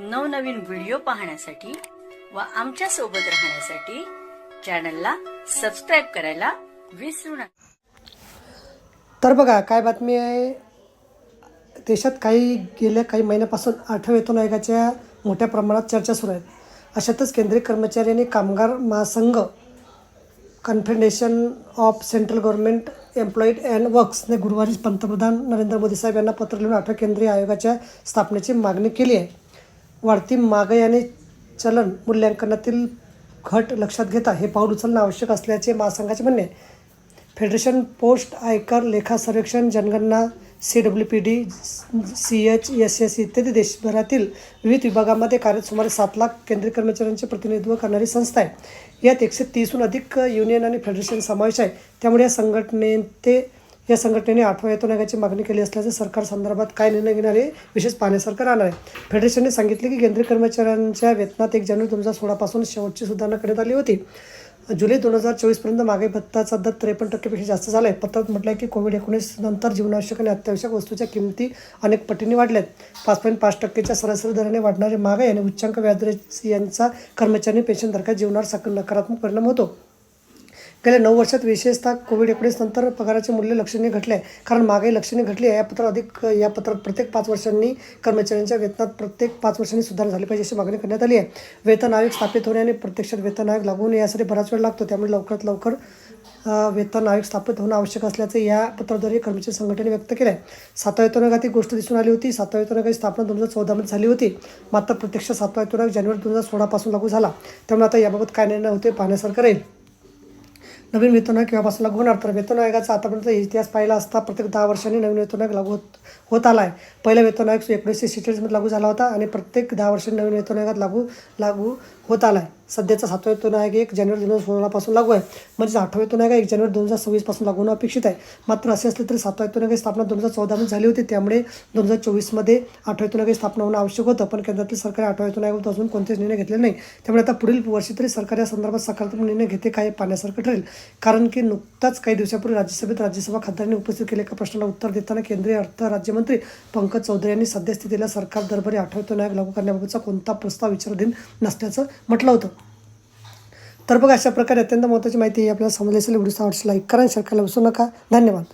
नवनवीन व्हिडिओ पाहण्यासाठी व आमच्यासोबत राहण्यासाठी चॅनलला सबस्क्राईब करायला विसरू नका. तर बघा काय बातमी आहे? देशात काही गेल्या काही महिन्यापासून आठव्या वेतन आयोगाच्या मोठ्या प्रमाणात चर्चा सुरू आहेत अशातच केंद्रीय कर्मचारी आणि कामगार महासंघ confederation of central government employed and वर्क्सने गुरुवारी पंतप्रधान नरेंद्र मोदी साहेब यांना पत्र लिहून आठव्या केंद्रीय आयोगाच्या स्थापनेची मागणी केली आहे. वाढती महागाई आणि चलन मूल्यांकनातील घट लक्षात घेता हे पाऊल उचलणं आवश्यक असल्याचे महासंघाचे म्हणणे आहे. फेडरेशन पोस्ट आयकर लेखा सर्वेक्षण जनगणना C W P D C H S S इत्यादी देशभरातील विविध विभागामध्ये कार्यरत सुमारे सात लाख केंद्रीय कर्मचाऱ्यांचे प्रतिनिधित्व करणारी संस्था आहे. यात एकशे तीसहून अधिक युनियन आणि फेडरेशन समावेश आहे. त्यामुळे या संघटनेते या संघटनेने आठवा वेतन आयोगाची मागणी केली असल्याचं सरकार संदर्भात काय निर्णय घेणार आहे विशेष पाहण्यासारखं राहणार आहे फेडरेशनने सांगितले की केंद्रीय कर्मचाऱ्यांच्या वेतनात एक जानेवारी दोन हजार सोळापासून शेवटची सुधारणा करण्यात आली होती. जुलै दोन हजार चोवीसपर्यंत मागे भत्ताचा दर त्रेपन्न टक्केपेक्षा जास्त झाला आहे पत्रात म्हटलं आहे की कोविड एकोणीस नंतर जीवनावश्यक आणि अत्यावश्यक वस्तूच्या किमती अनेक पटीने वाढल्यात. पाच पॉईंट पाच टक्केच्या सरासरी दराने वाढणारी महागाई आणि उच्चांक व्याजदर यांचा कर्मचारी पेन्शन जीवनावर सक नकारात्मक परिणाम होतो. गेल्या नऊ वर्षात विशेषतः कोविड एकोणीस नंतर पगाराचे मूल्य लक्षणीय घटले आहे. कारण महागाई लक्षणीय घटली आहे. या पत्रात अधिक या पत्रात प्रत्येक पाच वर्षांनी कर्मचाऱ्यांच्या वेतनात प्रत्येक पाच वर्षांनी सुधारणा झाली पाहिजे अशी मागणी करण्यात आली आहे. वेतन आयोग स्थापित होणे आणि प्रत्यक्षात वेतन आयोग लागू होणे यासाठी बराच वेळ लागतो. त्यामुळे लवकरात लवकर वेतन आयोग स्थापित होणं आवश्यक असल्याचं या पत्राद्वारे कर्मचारी संघटनेने व्यक्त केलं आहे सातव्या वेतन ही गोष्ट दिसून आली होती. सातव्या वेतन आयोगाची स्थापना दोन हजार चौदामध्ये झाली होती. मात्र प्रत्यक्ष सातवा वेतन आयोग जानेवारी दोन हजार सोळापासून लागू झाला. त्यामुळे आता याबाबत काय निर्णय होते पाहण्यासारखं राहील. नवीन वेतन आयोग केव्हापासून लागू होणार. तर वेतन आयोगाचा आतापर्यंत इतिहास पाहिला असता प्रत्येक दहा वर्षांनी नवीन वेतन आयोग लागू होत होत आला आहे पहिला वेतन आयोग एकोणीसशे सेहेचाळीसमध्ये लागू झाला होता आणि प्रत्येक दहा वर्षांनी नवीन वेतन आयोगात लागू लागू होत आला आहे सध्याचा सातवा वेतन आयोग एक जानेवारी दोन हजार सोळापासून लागू आहे. म्हणजे आठवा वेतन आयोग एक जानेवारी दोन हजार सव्वीसपासून लागू होणं अपेक्षित आहे. मात्र असे असले तरी सातवा वेतन आयोगाची स्थापना दोन हजार चौदामध्ये झाली होती. त्यामुळे दोन हजार चोवीसमध्ये आठव्या वेतन आयोगाची स्थापना होणं आवश्यक होतं. पण केंद्रातील सरकार आठव्या वेतन आयोगात अजून कोणतेच निर्णय घेतले नाही. त्यामुळे आता पुढील वर्षी तरी सरकार या संदर्भात सकारात्मक निर्णय घेते काय पाहण्यासारखं ठरेल. कारण की नुकताच काही दिवसापूर्वी राज्यसभेत राज्यसभा खासदारांनी उपस्थित केलेल्या एका प्रश्नाला उत्तर देताना केंद्रीय अर्थ राज्यमंत्री पंकज चौधरी यांनी सद्यस्थितीला सरकार दरबारी आठव्या वेतन आयोग लागू करण्याबाबतचा कोणता प्रस्ताव विचाराधीन नसल्याचं म्हटलं होतं. तर बघा अशा प्रकारे अत्यंत महत्त्वाची माहिती आपल्याला समजली असेल व्हिडिओ आवडस लाईक करा शेअर करायला विसरू नका. धन्यवाद.